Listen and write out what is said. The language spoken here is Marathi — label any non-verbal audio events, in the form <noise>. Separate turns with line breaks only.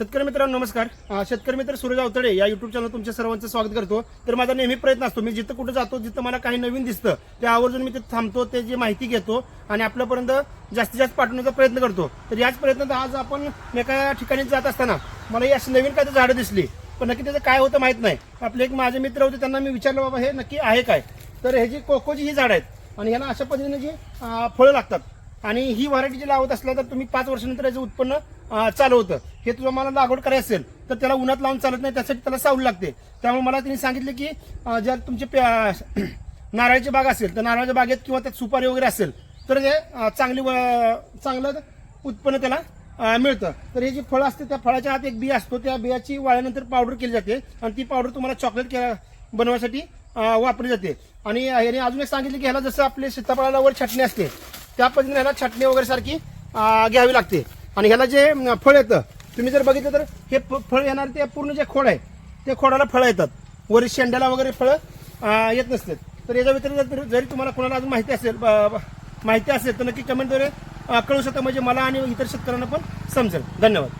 शेतकरी मित्रांनो नमस्कार. शेतकरी मित्र सूरज अवतडे या युट्यूब चॅनल तुमच्या सर्वांचं स्वागत करतो. तर माझा नेहमी प्रयत्न असतो मी जिथं कुठं जातो जिथं मला काही नवीन दिसतं ते आवर्जून मी तिथं थांबतो त्याची माहिती घेतो आणि आपल्यापर्यंत जास्तीत जास्त पाठवण्याचा प्रयत्न करतो. तर याच प्रयत्नात आज आपण एका ठिकाणी जात असताना मला ही अशी नवीन काय झाडं दिसली. पण नक्की त्याचं काय होतं माहीत नाही. आपले एक माझे मित्र होते त्यांना मी विचारलं बाबा हे नक्की आहे काय? तर हे जी कोकोची ही झाडं आहेत आणि ह्याला अशा पद्धतीने जी फळं लागतात आणि ही व्हरायटी जी लावत असला तर तुम्ही पाच वर्षानंतर याचं उत्पन्न चालवतं चालू होतं. हे तुम्हाला लागवड करायचं असेल तर त्याला उन्हात लावून चालत नाही त्यासाठी त्याला सावली लागते. त्यामुळे मला त्यांनी सांगितले की ज्या जर तुमचे प्या- <clears throat> नारळाची बाग असेल तर नारळाच्या बागेत किंवा त्यात सुपारी वगैरे असेल तर ते चांगली व- चांगलं उत्पन्न त्याला मिळतं. तर हे जी फळं असते त्या फळाच्या आत एक बिया असतो त्या बियाची वाळल्यानंतर पावडर केली जाते आणि ती पावडर तुम्हाला चॉकलेट बनवण्यासाठी वापरली जाते. आणि याने अजून एक सांगितलं की ह्याला जसं आपले सीताफळाला वर छटणी असते त्या पद्धतीने ह्याला छटणी वगैरे सारखी घ्यावी लागते. आणि ह्याला जे फळ येतं तुम्ही जर बघितलं तर हे फ- फळ येणार ते पूर्ण जे खोड आहे ते खोडाला फळं येतात. वरी शेंड्याला वगैरे फळं येत नसतात. तर याच्या व्यतिरिक्त जरी तुम्हाला कोणाला अजून माहिती असेल ब- माहिती असेल तर नक्की कमेंटद्वारे कळू शकता. म्हणजे मला आणि इतर शेतकऱ्यांना पण समजेल. धन्यवाद.